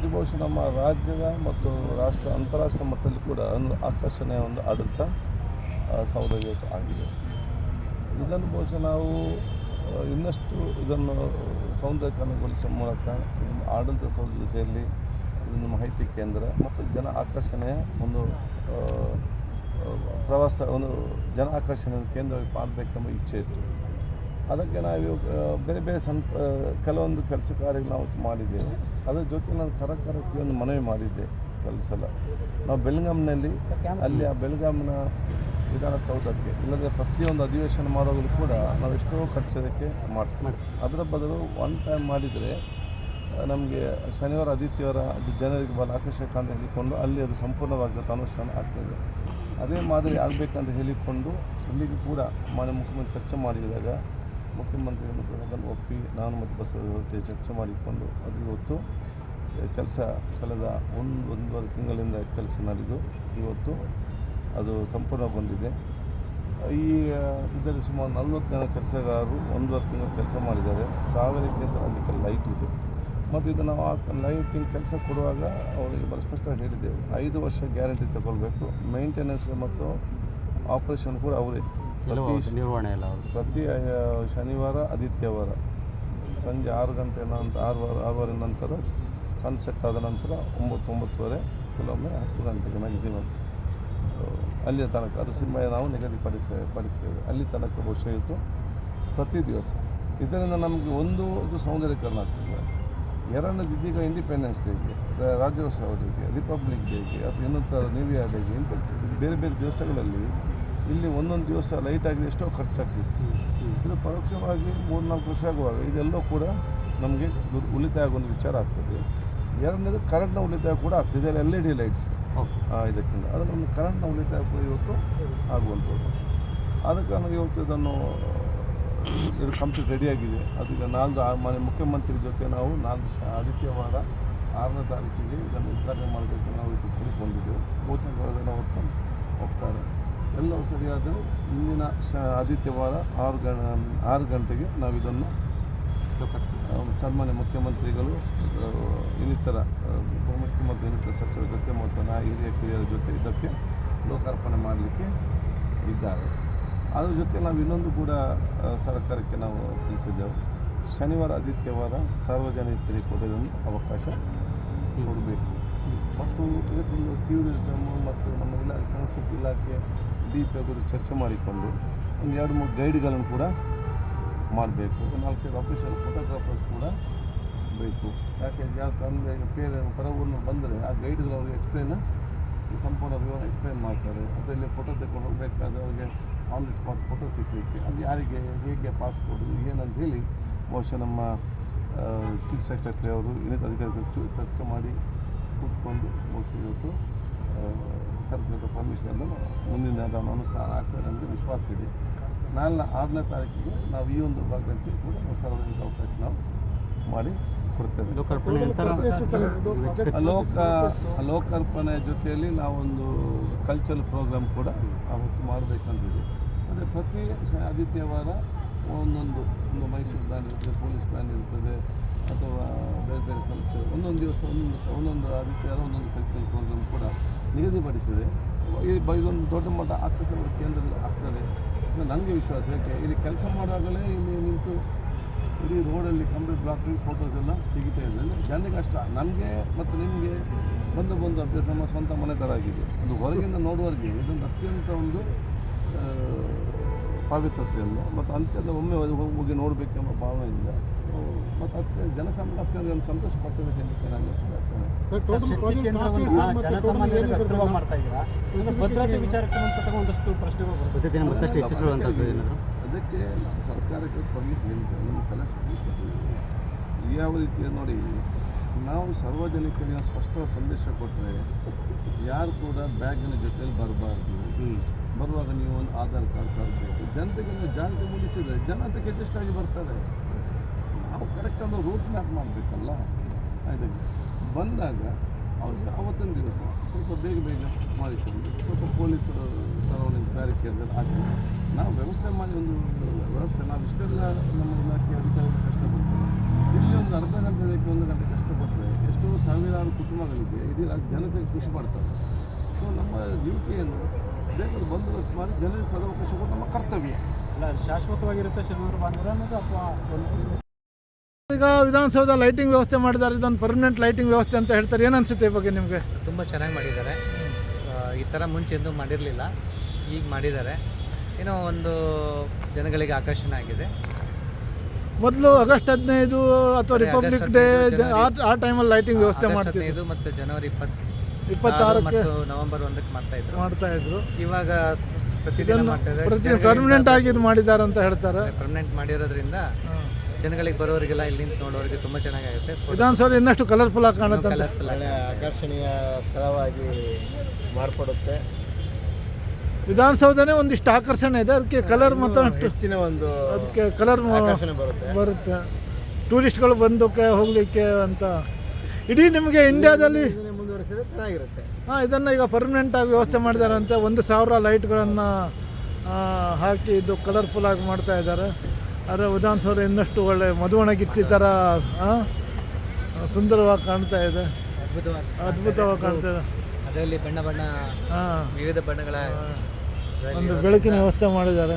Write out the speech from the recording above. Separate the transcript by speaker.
Speaker 1: ಇದು ಬಹುಶಃ ನಮ್ಮ ರಾಜ್ಯದ ಮತ್ತು ರಾಷ್ಟ್ರ ಅಂತಾರಾಷ್ಟ್ರೀಯ ಮಟ್ಟದಲ್ಲಿ ಕೂಡ ಒಂದು ಆಕರ್ಷಣೆಯ ಒಂದು ಆಡಳಿತ ಸೌಲಭ್ಯ ಆಗಿದೆ. ಇದನ್ನು ಬಹುಶಃ ನಾವು ಇನ್ನಷ್ಟು ಇದನ್ನು ಸೌಂದರ್ಯಕರಣಗೊಳಿಸುವ ಮೂಲಕ ಆಡಳಿತ ಸೌಧ ಜೊತೆಯಲ್ಲಿ ಇದೊಂದು ಮಾಹಿತಿ ಕೇಂದ್ರ ಮತ್ತು ಜನ ಆಕರ್ಷಣೆಯ ಒಂದು ಪ್ರವಾಸ, ಒಂದು ಜನ ಆಕರ್ಷಣೆಯ ಕೇಂದ್ರವಾಗಿ ಮಾಡಬೇಕೆಂಬ ಇಚ್ಛೆ ಇತ್ತು. ಅದಕ್ಕೆ ನಾವು ಬೇರೆ ಬೇರೆ ಸಂ ಕೆಲವೊಂದು ಕೆಲಸ ಕಾರ್ಯಗಳು ನಾವು ಮಾಡಿದ್ದೇವೆ. ಅದರ ಜೊತೆ ನಾನು ಸರ್ಕಾರಕ್ಕೆ ಒಂದು ಮನವಿ ಮಾಡಿದ್ದೆ ಕೆಲಸಲ್ಲ ನಾವು ಬೆಳಗಾಂನಲ್ಲಿ, ಅಲ್ಲಿ ಆ ಬೆಳಗಾಂನ ವಿಧಾನಸೌಧಕ್ಕೆ, ಇಲ್ಲದೆ ಪ್ರತಿಯೊಂದು ಅಧಿವೇಶನ ಮಾಡೋದ್ರು ಕೂಡ ನಾವು ಎಷ್ಟೋ ಖರ್ಚದಕ್ಕೆ ಮಾಡ್ತೀವಿ. ಅದರ ಬದಲು ಒನ್ ಟೈಮ್ ಮಾಡಿದರೆ, ನಮಗೆ ಶನಿವಾರ, ಆದಿತ್ಯವಾರ ಅದು ಜನರಿಗೆ ಬಹಳ ಆಕರ್ಷಕ ಅಂತ ಹೇಳಿಕೊಂಡು ಅಲ್ಲಿ ಅದು ಸಂಪೂರ್ಣವಾಗಿ ಅನುಷ್ಠಾನ ಆಗ್ತದೆ ಅದೇ ಮಾದರಿ ಆಗಬೇಕಂತ ಹೇಳಿಕೊಂಡು ಇಲ್ಲಿಗೂ ಕೂಡ ಮಾನ್ಯ ಮುಖ್ಯಮಂತ್ರಿ ಚರ್ಚೆ ಮಾಡಿದಾಗ ಮುಖ್ಯಮಂತ್ರಿಗಳು ಅದನ್ನು ಒಪ್ಪಿ ನಾನು ಮತ್ತು ಜೊತೆ ಚರ್ಚೆ ಮಾಡಿಕೊಂಡು ಅದು ಇವತ್ತು ಕೆಲಸ, ಕಳೆದ ಒಂದು, ಒಂದೂವರೆ ತಿಂಗಳಿಂದ ಕೆಲಸ ನಡೆದು ಇವತ್ತು ಅದು ಸಂಪೂರ್ಣ ಬಂದಿದೆ. ಈ ಇದರಲ್ಲಿ ಸುಮಾರು ನಲ್ವತ್ತು ಜನ ಕೆಲಸಗಾರರು ಒಂದೂವರೆ ತಿಂಗಳು ಕೆಲಸ ಮಾಡಿದ್ದಾರೆ. ಸಾವಿರಕ್ಕಿಂತ ಅದಕ್ಕೆ ಲೈಟ್ ಇದೆ. ಮತ್ತು ಇದು ನಾವು ಆ ಲೈಟಿಂಗ್ ಕೆಲಸ ಕೊಡುವಾಗ ಅವರಿಗೆ ಬಹಳ ಸ್ಪಷ್ಟವಾಗಿ ಹೇಳಿದ್ದೇವೆ. ಐದು ವರ್ಷ ಗ್ಯಾರಂಟಿ ತಗೊಳ್ಬೇಕು. ಮೇಂಟೆನೆನ್ಸ್ ಮತ್ತು ಆಪರೇಷನ್ ಕೂಡ ಅವರೇ ಪ್ರತಿ
Speaker 2: ನಿರ್ವಹಣೆ ಎಲ್ಲ
Speaker 1: ಪ್ರತಿ ಶನಿವಾರ ಆದಿತ್ಯವಾರ. ಸಂಜೆ ಆರು ಗಂಟೆ ನಂತರ ಆರು ಆರೂವರೆ ನಂತರ ಸನ್ಸೆಟ್ ಆದ ನಂತರ ಒಂಬತ್ತು ಒಂಬತ್ತುವರೆ ಕೆಲವೊಮ್ಮೆ ಹತ್ತು ಗಂಟೆಗೆ ಮ್ಯಾಕ್ಸಿಮಮ್ ಅಲ್ಲಿಯ ತನಕ ಅದು ಸಿನಿಮಾ ನಾವು ನಿಗದಿಪಡಿಸ ಪಡಿಸ್ತೇವೆ. ಅಲ್ಲಿ ತನಕ ಬಹುಶಃ ಇತ್ತು ಪ್ರತಿ ದಿವಸ. ಇದರಿಂದ ನಮಗೆ ಒಂದು ಇದು ಸೌಂದರ್ಯೀಕರಣ ಆಗ್ತದೆ. ಎರಡನೇದು ಇದೀಗ ಇಂಡಿಪೆಂಡೆನ್ಸ್ ಡೇಗೆ ರಾಜ್ಯೋತ್ಸವ ಡೇಗೆ ರಿಪಬ್ಲಿಕ್ ಡೇಗೆ ಅಥವಾ ಇನ್ನೊಂದು ನ್ಯೂ ಇಯರ್ ಡೇಗೆ ಇಂಥ ಬೇರೆ ಬೇರೆ ದಿವಸಗಳಲ್ಲಿ ಇಲ್ಲಿ ಒಂದೊಂದು ದಿವಸ ಲೈಟ್ ಆಗಿದೆ ಎಷ್ಟೋ ಖರ್ಚಾಗ್ತಿತ್ತು. ಇದು ಪರೋಕ್ಷವಾಗಿ ಮೂರು ನಾಲ್ಕು ವರ್ಷ ಆಗುವಾಗ ಇದೆಲ್ಲೋ ಕೂಡ ನಮಗೆ ಉಳಿತಾಯ ಆಗುವ ಒಂದು ವಿಚಾರ ಆಗ್ತದೆ. ಎರಡನೇದು ಕರೆಂಟ್ನ ಉಳಿತಾಯ ಕೂಡ ಆಗ್ತಿದೆ ಎಲ್ ಇ ಡಿ ಲೈಟ್ಸ್ ಇದಕ್ಕಿಂತ. ಅದು ನಮ್ಮ ಕರೆಂಟ್ನ ಉಳಿತಾಯ ಕೂಡ ಇವತ್ತು ಆಗುವಂಥದ್ದು. ಅದಕ್ಕೆ ಕಾರಣ ಇವತ್ತು ಇದನ್ನು ಇದು ಕಂಪ್ಲೀಟ್ ರೆಡಿಯಾಗಿದೆ ಅದು ಈಗ ನಾಲ್ಕು ಮನೆ ಮುಖ್ಯಮಂತ್ರಿ ಜೊತೆ ನಾವು ನಾಲ್ಕು ಆದಿತ್ಯವಾರ ಆರನೇ ತಾರೀಕಿಗೆ ಇದನ್ನು ಉದ್ಘಾಟನೆ ಮಾಡಬೇಕು ನಾವು ಇದು ತಿಳ್ಕೊಂಡಿದ್ದೆವು ಬಹುತೇಕ ಎಲ್ಲವೂ ಸರಿಯಾದರೆ ಮುಂದಿನ ಶ ಆದಿತ್ಯವಾರ ಆರು ಗ ಆರು ಗಂಟೆಗೆ ನಾವು ಇದನ್ನು ಆ, ಸನ್ಮಾನ್ಯ ಮುಖ್ಯಮಂತ್ರಿಗಳು ಇನ್ನಿತರ ಉಪಮುಖ್ಯಮಂತ್ರಿ ಇನ್ನಿತರ ಸಚಿವರ ಜೊತೆ ಮತ್ತು ನಾ ಹಿರಿಯ ಕಿರಿಯರ ಜೊತೆ ಇದಕ್ಕೆ ಲೋಕಾರ್ಪಣೆ ಮಾಡಲಿಕ್ಕೆ ಇದ್ದಾರೆ. ಅದ್ರ ಜೊತೆ ನಾವು ಇನ್ನೊಂದು ಕೂಡ ಸರ್ಕಾರಕ್ಕೆ ನಾವು ತಿಳಿಸಿದ್ದೆವು. ಶನಿವಾರ ಆದಿತ್ಯವಾರ ಸಾರ್ವಜನಿಕರಿಗೆ ಕೂಡ ಅವಕಾಶ ಕೊಡಬೇಕು. ಮತ್ತು ಇದಕ್ಕೊಂದು ಟೂರಿಸಮ್ ಮತ್ತು ನಮ್ಮ ಇಲಾಖೆ ಸಂಸ್ಕೃತಿ ಇಲಾಖೆ ಡಿ ಪಿ ಆಗೋದು ಚರ್ಚೆ ಮಾಡಿಕೊಂಡು ಒಂದು ಎರಡು ಮೂರು ಗೈಡ್ಗಳನ್ನು ಕೂಡ ಮಾಡಬೇಕು. ನಾಲ್ಕೈದು ಅಫಿಷಿಯಲ್ ಫೋಟೋಗ್ರಾಫರ್ಸ್ ಕೂಡ ಬೇಕು. ಯಾಕೆ ಅಂದರೆ ಈಗ ಬೇರೆ ಹೊರ ಬಂದರೆ ಆ ಗೈಡ್ಗಳು ಅವ್ರಿಗೆ ಎಕ್ಸ್ಪ್ಲೇನ್ ಸಂಪೂರ್ಣ ವಿವರ ಎಕ್ಸ್ಪ್ಲೇನ್ ಮಾಡ್ತಾರೆ. ಅದರಲ್ಲಿ ಫೋಟೋ ತೆಕೊಂಡು ಹೋಗಬೇಕಾದ್ರೆ ಅವ್ರಿಗೆ ಆನ್ ದಿ ಸ್ಪಾಟ್ ಫೋಟೋ ಸಿಗಲಿಕ್ಕೆ. ಅದು ಯಾರಿಗೆ, ಹೇಗೆ ಪಾಸ್ ಕೊಡೋದು ಏನಂತ ಹೇಳಿ ಬಹುಶಃ ನಮ್ಮ ಚೀಫ್ ಸೆಕ್ರೆಟರಿ ಅವರು ಇನ್ನಿತ ಅಧಿಕಾರಿಗಳು ಚರ್ಚೆ ಮಾಡಿ ಕೂತ್ಕೊಂಡು ಬಹುಶಃ ಇವತ್ತು ಸರ್ಕಾರದ ಪರ್ಮಿಷನ್ ಮುಂದಿನ ಅದನ್ನು ಅನುಷ್ಠಾನ ಆಗ್ತದೆ ಅಂತ ವಿಶ್ವಾಸ ಇದೆ. ನಾಳೆ ಆರನೇ ತಾರೀಕಿಗೆ ನಾವು ಈ ಒಂದು ಭಾಗಕ್ಕೆ ಕೂಡ ನಾವು ಸಾರ್ವಜನಿಕ ಅವಕಾಶ ನಾವು ಮಾಡಿ ಕೊಡ್ತೇವೆ. ಲೋಕ ಲೋಕಾರ್ಪಣೆ ಜೊತೆಯಲ್ಲಿ ನಾವೊಂದು ಕಲ್ಚರಲ್ ಪ್ರೋಗ್ರಾಮ್ ಕೂಡ ಅವತ್ತು ಮಾಡಬೇಕಂತಿದೆ. ಅಂದರೆ ಪ್ರತಿ ಆದಿತ್ಯವಾರ ಒಂದೊಂದು ಒಂದು ಮೈಸೂರು ಬ್ಯಾಂಡ್ ಇರ್ತದೆ ಪೊಲೀಸ್ ಬ್ಯಾಂಡ್ ಇರ್ತದೆ ಅಥವಾ ಬೇರೆ ಬೇರೆ ಕಲ್ಚರ್ ಒಂದೊಂದು ದಿವಸ ಒಂದೊಂದು ಒಂದೊಂದು ಆದಿತ್ಯವಾರ ಒಂದೊಂದು ಕಲ್ಚರಲ್ ಪ್ರೋಗ್ರಾಮ್ ಕೂಡ ನಿಗದಿಪಡಿಸಿದೆ. ಇದೊಂದು ದೊಡ್ಡ ಮಟ್ಟ ಆಕರ್ಷಣೆ ಕೇಂದ್ರದಲ್ಲಿ ಆಗ್ತದೆ ನನಗೆ ವಿಶ್ವಾಸ. ಯಾಕೆ? ಇಲ್ಲಿ ಕೆಲಸ ಮಾಡುವಾಗಲೇ ಇಲ್ಲಿ ನಿಂತು ಇಡೀ ರೋಡಲ್ಲಿ ಕಂಪ್ಲೀಟ್ ಬ್ಲಾಕ್ ಫೋಟೋಸ್ ಎಲ್ಲ ತೆಗಿತಾ ಅಂದರೆ ಜನರಿಗೆ ಕಷ್ಟ ನನಗೆ ಮತ್ತು ನಿಮಗೆ ಬಂದು ಬಂದು ಅಭ್ಯಾಸ ನಮ್ಮ ಸ್ವಂತ ಮನೆ ಥರ ಆಗಿದೆ ಅದು ಹೊರಗಿಂದ ನೋಡುವವರಿಗೆ ಇದೊಂದು ಅತ್ಯಂತ ಒಂದು ಆ, ಪಾವಿತ್ರತೆಯಿಂದ ಮತ್ತು ಅಂತ್ಯದ ಒಮ್ಮೆ ಹೋಗಿ- ನೋಡಬೇಕೆಂಬ ಭಾವನೆಯಿಂದ. ಮತ್ತು ಅತ್ಯ ಜನಸಂಖ್ಯೆ ಅತ್ಯಂತ ಸಂತೋಷ ಹೇಳಲಿಕ್ಕೆ ನಾನು ಬಯಸ್ತೇನೆ
Speaker 2: ಜನಸಾಮಾನ್ಯರಿಗೆ ಹತ್ತಿರವಾಗಿ ಮಾಡ್ತಾ ಇದ್ದೀರಾ? ಅಂದ್ರೆ ಭದ್ರತೆ ವಿಚಾರಕ್ಕೆ ಸಂಬಂಧಪಟ್ಟ ಒಂದಷ್ಟು ಪ್ರಶ್ನೆಗಳು ಬರ್ತದೆ ಮತ್ತಷ್ಟು ಹೆಚ್ಚಿಸುವಂಥದ್ದು ಏನಾದರೂ?
Speaker 1: ಅದಕ್ಕೆ ನಾವು ಸರ್ಕಾರಕ್ಕೆ ಕೊಡಲಿಕ್ಕೆ ಹೇಳಿದ್ದೇವೆ ನಮ್ಮ ಸಲಹೆ ಸೂಚನೆ ಕೊಟ್ಟಿದ್ದೇವೆ ಯಾವ ರೀತಿಯ ನೋಡಿ ನಾವು ಸಾರ್ವಜನಿಕರಿಗೆ ಸ್ಪಷ್ಟ ಸಂದೇಶ ಕೊಟ್ಟರೆ ಯಾರು ಕೂಡ ಬ್ಯಾಗಿನ ಜೊತೆಯಲ್ಲಿ ಬರಬಾರ್ದು. ಬರುವಾಗ ನೀವು ಒಂದು ಆಧಾರ್ ಕಾರ್ಡ್ ತರಬೇಕು. ಜನತೆಗೆ ನೀವು ಜಾಗೃತಿ ಮೂಡಿಸಿದರೆ ಜನತೆಗೆ ಅದಕ್ಕೆ ಅಡ್ಜಸ್ಟ್ ಆಗಿ ಬರ್ತಾರೆ. ನಾವು ಕರೆಕ್ಟ್ ಅನ್ನೋ ರೂಟ್ ಮ್ಯಾಪ್ ಮಾಡಬೇಕಲ್ಲ. ಅದಕ್ಕೆ ಬಂದಾಗ ಅವ್ರಿಗೆ ಆವತ್ತಿನ ದಿವಸ ಸ್ವಲ್ಪ ಬೇಗ ಬೇಗ ಮಾಡಿಕೊಂಡು ಸ್ವಲ್ಪ ಪೊಲೀಸರು ಸರೌಂಡಿಂಗ್ ಬ್ಯಾರಿಕೇಡ್ಸ್ ಎಲ್ಲ ಹಾಕಿ ನಾವು ವ್ಯವಸ್ಥೆ ಮಾಡಿ ಒಂದು ವ್ಯವಸ್ಥೆ. ನಾವು ಇಷ್ಟೆಲ್ಲ ನಮ್ಮ ಇಲಾಖೆ ಅಧಿಕಾರಿಗಳು ಕಷ್ಟಪಡ್ತಾರೆ. ಇಲ್ಲಿ ಒಂದು ಅರ್ಧ ಗಂಟೆ ಅದಕ್ಕೆ ಒಂದು ಗಂಟೆ ಕಷ್ಟಪಟ್ಟರೆ ಎಷ್ಟೋ ಸಾವಿರಾರು ಕುಟುಂಬಗಳಿಗೆ ಇಡೀ ರಾಜ್ಯ ಜನತೆ ಕೃಷಿ ಮಾಡ್ತಾರೆ ಸೊ ನಮ್ಮ ಡ್ಯೂಟಿಯನ್ನು ಬೇಕಾದ ಬಂದೋಬಸ್ತ್ ಮಾಡಿ ಜನರಿಗೆ ಸದಾವಕಾಶ ಕೊಟ್ಟು ನಮ್ಮ ಕರ್ತವ್ಯ.
Speaker 2: ಅಲ್ಲ ಶಾಶ್ವತವಾಗಿರುತ್ತೆ ಶನಿವಾರ, ಭಾನುವಾರ ಅನ್ನೋದು ಅಥವಾ
Speaker 3: ಈಗ ವಿಧಾನಸೌಧ ಲೈಟಿಂಗ್ ವ್ಯವಸ್ಥೆ ಮಾಡಿದ್ದಾರೆ ಇದೊಂದು ಪರ್ಮನೆಂಟ್ ಲೈಟಿಂಗ್ ವ್ಯವಸ್ಥೆ ಅಂತ ಹೇಳ್ತಾರೆ. ಏನನ್ಸುತ್ತೆ ಅನಿಸುತ್ತೆ ಈ ಬಗ್ಗೆ ನಿಮಗೆ?
Speaker 4: ತುಂಬ ಚೆನ್ನಾಗಿ ಮಾಡಿದ್ದಾರೆ. ಆ, ಈ ಥರ ಮುಂಚೆ ಎಂದೂ ಮಾಡಿರಲಿಲ್ಲ ಈಗ ಮಾಡಿದ್ದಾರೆ. ಏನೋ ಒಂದು ಜನಗಳಿಗೆ ಆಕರ್ಷಣೆ ಆಗಿದೆ.
Speaker 3: ಮೊದಲು ಆಗಸ್ಟ್ ಹದಿನೈದು ಅಥವಾ
Speaker 4: ಅದೇ
Speaker 3: ರಿಪಬ್ಲಿಕ್
Speaker 4: ಆಗಸ್ಟ್
Speaker 3: ಡೇ
Speaker 4: ಹದಿನೈದು,
Speaker 3: ಆ ಟೈಮಲ್ಲಿ ಲೈಟಿಂಗ್ ವ್ಯವಸ್ಥೆ
Speaker 4: ಆಗಸ್ಟ್
Speaker 3: ಮಾಡ್ತಿದ್ರು.
Speaker 4: ಹದಿನೈದು ಮತ್ತು ಜನವರಿ ಇಪ್ಪತ್ತು
Speaker 3: ಇಪ್ಪತ್ತಾರಕ್ಕೆ
Speaker 4: ಮತ್ತು ನವೆಂಬರ್ ಒಂದಕ್ಕೆ ಮಾಡ್ತಾ ಇದ್ರು.
Speaker 3: ಮಾಡ್ತಾ ಇದ್ರು.
Speaker 4: ಇವಾಗ ಸ್- ಪ್ರತಿದಿನ
Speaker 3: ಇದನ್ನು
Speaker 4: ಮಾಡ್ತಾ ಇದ್ದಾರೆ.
Speaker 3: ಪ್ರತಿ ಪರ್ಮನೆಂಟ್ ಆಗಿ ಇದು ಮಾಡಿದ್ದಾರೆ ಅಂತ ಹೇಳ್ತಾರೆ.
Speaker 4: ಪರ್ಮನೆಂಟ್ ಮಾಡಿರೋದ್ರಿಂದ ಜನಗಳಿಗೆ ಬರೋರಿಗೆಲ್ಲ ಇಲ್ಲಿ ನಿಂತು ನೋಡೋರಿಗೆ ತುಂಬ ಚೆನ್ನಾಗಾಗುತ್ತೆ.
Speaker 3: ವಿಧಾನಸೌಧ ಇನ್ನಷ್ಟು ಕಲರ್ಫುಲ್ ಆಗಿ ಕಾಣುತ್ತೆ
Speaker 4: ಕಲರ್ಫುಲ್
Speaker 5: ಆಕರ್ಷಣೀಯ ಸ್ಥಳವಾಗಿ ಮಾರ್ಪಡುತ್ತೆ.
Speaker 3: ವಿಧಾನಸೌಧನೇ ಒಂದಿಷ್ಟು ಆಕರ್ಷಣೆ ಇದೆ. ಅದಕ್ಕೆ ಕಲರ್ ಮತ್ತು
Speaker 5: ಹೆಚ್ಚಿನ ಒಂದು
Speaker 3: ಅದಕ್ಕೆ ಕಲರ್
Speaker 5: ಆಕರ್ಷಣೆ ಬರುತ್ತೆ.
Speaker 3: ಬರುತ್ತೆ. ಟೂರಿಸ್ಟ್ಗಳು ಬಂದಕ್ಕೆ ಹೋಗಲಿಕ್ಕೆ ಅಂತ. ಇಡೀ ನಿಮಗೆ ಇಂಡಿಯಾದಲ್ಲಿ
Speaker 5: ಮುಂದುವರಿಸಿದ್ರೆ ಚೆನ್ನಾಗಿರುತ್ತೆ.
Speaker 3: ಹಾಂ ಇದನ್ನು ಈಗ ಪರ್ಮನೆಂಟ್ ಆಗಿ ವ್ಯವಸ್ಥೆ ಮಾಡಿದಾರಂತೆ. ಒಂದು ಸಾವಿರ ಲೈಟ್ಗಳನ್ನು ಹಾಕಿ ಇದು ಕಲರ್ಫುಲ್ ಆಗಿ ಮಾಡ್ತಾ ಇದ್ದಾರೆ. ಆದರೆ ವಿಧಾನಸೌಧ ಇನ್ನಷ್ಟು ಒಳ್ಳೆ ಮದುವಣಗಿತ್ತಿ ಥರ ಆ, ಸುಂದರವಾಗಿ ಕಾಣ್ತಾ ಇದೆ.
Speaker 4: ಅದ್ಭುತವಾಗಿ
Speaker 3: ಅದ್ಭುತವಾಗಿ ಕಾಣ್ತಾ ಇದೆ.
Speaker 4: ಅದರಲ್ಲಿ ಬಣ್ಣ ಬಣ್ಣ
Speaker 3: ಹಾಂ.
Speaker 4: ವಿವಿಧ ಬಣ್ಣಗಳ
Speaker 3: ಒಂದು ಬೆಳಕಿನ ವ್ಯವಸ್ಥೆ ಮಾಡಿದ್ದಾರೆ.